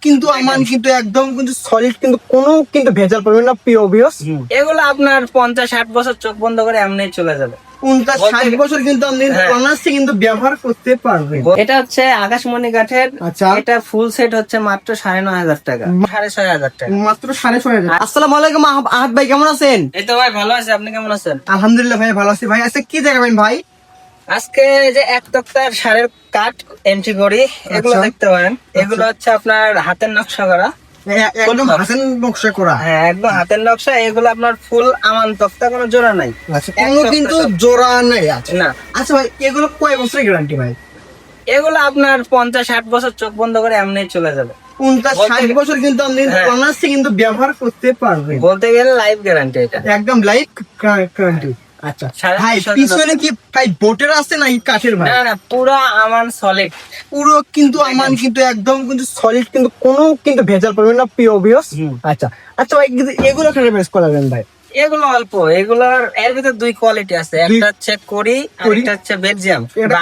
কিন্তু আমার কিন্তু একদম কিন্তু সলিড কিন্তু কোনো কিন্তু ভেজাল পাবেন না প্রিয় অভিয়স এগুলো আপনার পঞ্চাশ ষাট বছর চোখ বন্ধ করে এমনি চলে যাবে। উনটা ষাট বছর কিন্তু আপনি হ্যাঁ। অনার্সে কিন্তু ব্যবহার করতে পারবেন। এটা হচ্ছে আকাশমণি কাঠের আচ্ছা। এটা ফুল সেট হচ্ছে মাত্র সাড়ে নয় হাজার টাকা। সাড়ে ছয় হাজার টাকা। মাত্র সাড়ে ছয় হাজার। আসসালামু আলাইকুম আহ- আহাদ ভাই কেমন আছেন? এই তো ভাই ভালো আছে। আপনি কেমন আছেন? আলহামদুলিল্লাহ ভাই ভালো আছি। ভাই আজকে কি দেখাবেন ভাই? আজকে যে এক তক্তার সারের কাঠ এন্ট্রি করি এগুলো আচ্ছা। দেখতে পারেন। এগুলো হচ্ছে আপনার হাতের নকশা করা। একদম হাসান নকশা করা। হ্যাঁ একদম হাতের নকশা। এগুলো আপনার ফুল আমান তক্তা কোনো জোড়া নাই। আচ্ছা কোনো কিন্তু জোড়া নেই না। আচ্ছা ভাই এগুলো কয় বছরের গ্যারান্টি ভাই? এগুলো আপনার পঞ্চাশ ষাট বছর চোখ বন্ধ করে এমনি চলে যাবে। ষাট গেলে- বছর কিন্তু আপনি হ্যাঁ। অনার্সে কিন্তু ব্যবহার করতে পারবেন। বলতে গেলে লাইফ গ্যারান্টি এটা। একদম লাইক গ্যারান্টি আচ্ছা। ভাই পিছনে কি ভাই বোটের আছে না কাঠের ভাই? না না পুরো আমান সলিড পুরো কিন্তু আমার কিন্তু একদম কিন্তু সলিড কিন্তু কোনো কিন্তু ভেজাল পাবেন না প্রিয় অভিয়স আচ্ছা আচ্ছা ভাই এগুলো খারাপ বেশ করাবেন ভাই। এগুলো অল্প এগুলোর এর ভিতরে দুই কোয়ালিটি আছে। একটা হচ্ছে করি আর একটা হচ্ছে বেলজিয়াম। এটা বা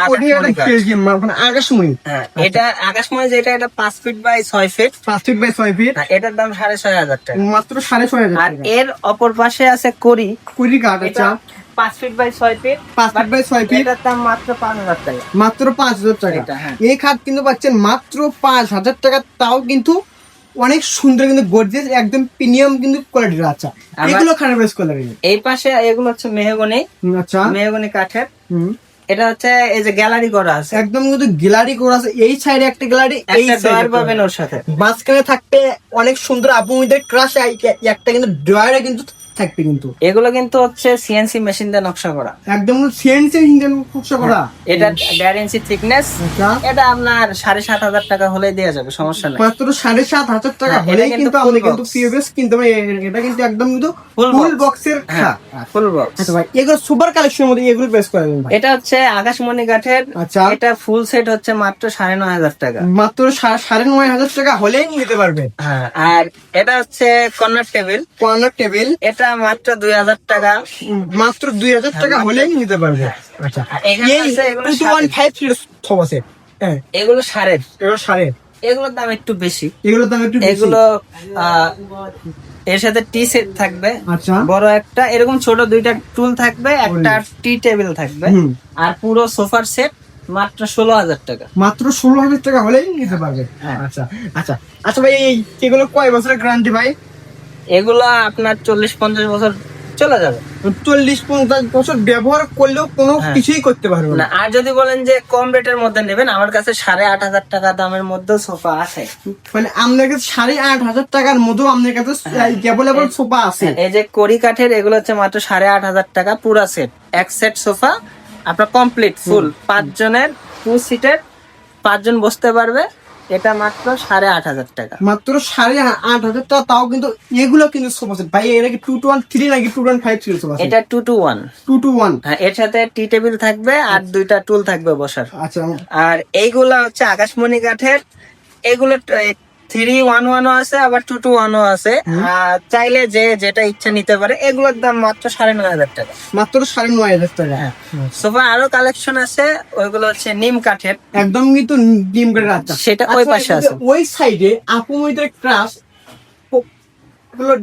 আকাশমণি মানে হ্যাঁ এটা আকাশমণি যেটা এটা পাঁচ ফিট বাই ছয় ফিট পাঁচ ফিট বাই ছয় ফিট হ্যাঁ, এটার দাম সাড়ে ছয় হাজার টাকা। মাত্র সাড়ে ছয় হাজার আর এর অপর পাশে আছে করি কাঠ আচ্ছা। পাঁচ ফিট বাই ছয় ফিট পাঁচ ফিট বাই ছয় ফিট এটার দাম মাত্র পাঁচ হাজার টাকা। মাত্র পাঁচ হাজার টাকা। হ্যাঁ। এই খাট কিন্তু পাচ্ছেন মাত্র পাঁচ হাজার টাকা তাও কিন্তু অনেক সুন্দর কিন্তু গর্জিয়াস একদম প্রিমিয়াম কিন্তু কোয়ালিটির আচ্ছা। এগুলো খারাপ বেশ কোয়ালিটি এই পাশে এগুলো হচ্ছে মেহগনি। আচ্ছা। মেহগনি কাঠের। হুম। এটা হচ্ছে এই যে গ্যালারি করা আছে। একদম কিন্তু গ্যালারি করা আছে। এই সাইডে একটা গ্যালারি এই একটা পাবেন ওর সাথে। মাঝখানে থাকবে অনেক সুন্দর আপুমিদের ক্রাশ একটা কিন্তু ড্রয়ারে কিন্তু থাকবে কিন্তু। এগুলো কিন্তু হচ্ছে সিএনসি মেশিন দিয়ে নকশা করা। একদম সিএনসি ইঞ্জিন নকশা করা। এটা দেড় ইঞ্চি থিকনেস আচ্ছা। এটা আপনার সাড়ে সাত হাজার টাকা হলেই দেওয়া যাবে সমস্যা নেই। মাত্র সাড়ে সাত হাজার টাকা হ্যাঁ, হলেই কিন্তু আমাদের কিন্তু। পিওএস কিন্তু এটা কিন্তু একদম কিন্তু ফুল বক্সের হ্যাঁ ফুল বক্স আচ্ছা ভাই এগুলো সুপার কালেকশনের মধ্যে এগুলো বেস করে এটা হচ্ছে আকাশমণি কাঠের আচ্ছা। এটা ফুল সেট হচ্ছে মাত্র সাড়ে নয় হাজার টাকা। মাত্র সাড়ে নয় হাজার টাকা হলেই নিতে পারবে। হ্যাঁ আর এটা হচ্ছে কর্নার টেবিল কর্নার টেবিল এটা মাত্র দুই হাজার টাকা। মাত্র দুই হাজার টাকা হলেই নিতে পারবে। আচ্ছা। ফাইভ থব আছে হ্যাঁ। এগুলো সারের এগুলো সাড়ে। এগুলোর দাম একটু বেশি। এগুলোর দাম একটু এগুলো এর সাথে টি সেট থাকবে। আচ্ছা। বড় একটা এরকম ছোট দুইটা টুল থাকবে একটা টি টেবিল থাকবে। আর পুরো সোফার সেট মাত্র ষোলো হাজার টাকা। মাত্র ষোলো হাজার টাকা হলেই নিতে পারবে। হ্যাঁ। আচ্ছা। আচ্ছা। আচ্ছা ভাই এগুলো কয় বছরের গ্যারান্টি ভাই? এগুলো আপনার চল্লিশ পঞ্চাশ বছর চলে যাবে। চল্লিশ পঞ্চাশ বছর ব্যবহার করলেও কোনো হ্যাঁ। কিছুই করতে পারবে না। আর যদি বলেন যে কম রেটের মধ্যে নেবেন আমার কাছে সাড়ে আট হাজার টাকা দামের মধ্যে সোফা আছে। মানে আপনার কাছে সাড়ে আট হাজার টাকার মধ্যেও আপনার কাছে হ্যাঁ। অ্যাভেলেবল সোফা আছে। এই যে কড়ি কাঠের এগুলো হচ্ছে মাত্র সাড়ে আট হাজার টাকা পুরা সেট এক সেট সোফা আপনার কমপ্লিট ফুল পাঁচ জনের টু সিটের পাঁচজন বসতে পারবে। এটা মাত্র সাড়ে আট হাজার টাকা। মাত্র সাড়ে আট হাজার টাকা তাও কিন্তু এগুলো কিন্তু সোফা সেট ভাই এটা কি টু টু ওয়ান থ্রি নাকি two one five three sofa এটা two two one two two one হ্যাঁ এর সাথে টি টেবিল থাকবে আর দুইটা টুল থাকবে বসার। আচ্ছা। আর এইগুলা হচ্ছে আকাশমণি কাঠের। এগুলো থ্রি ওয়ান ওয়ানও আছে আবার টু টু ওয়ানও আছে। চাইলে যে যেটা ইচ্ছা নিতে পারে এগুলোর দাম মাত্র সাড়ে নয় হাজার টাকা। মাত্র সাড়ে নয় হাজার টাকা। হ্যাঁ। সোফা আরও কালেকশন আছে ওইগুলো হচ্ছে নিম কাঠের। একদম কিন্তু ডিম করে রাখা সেটা ওই পাশে আছে। ওই সাইডে আপু মইদের ক্রাশগুলো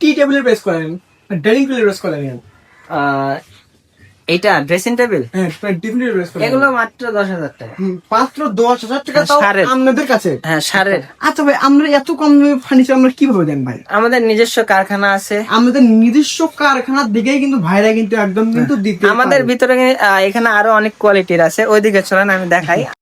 টি টেবিলের বেস করেন ডাইনিং টেবিলের বেস করেন এইটা ড্রেসিং টেবিল হ্যাঁ করেন এগুলো মাত্র দশ হাজার টাকা। মাত্র দশ হাজার টাকা তাও আপনাদের কাছে? হ্যাঁ সারের। আচ্ছা ভাই আমরা এত কম ফার্নিচার আমরা কীভাবে দেন ভাই? আমাদের নিজস্ব কারখানা আছে। আমাদের নিজস্ব কারখানার দিকেই কিন্তু ভাইরা কিন্তু একদম কিন্তু দিতে আমাদের ভিতরে এখানে আরও অনেক কোয়ালিটির আছে। ওইদিকে চলেন আমি দেখাই।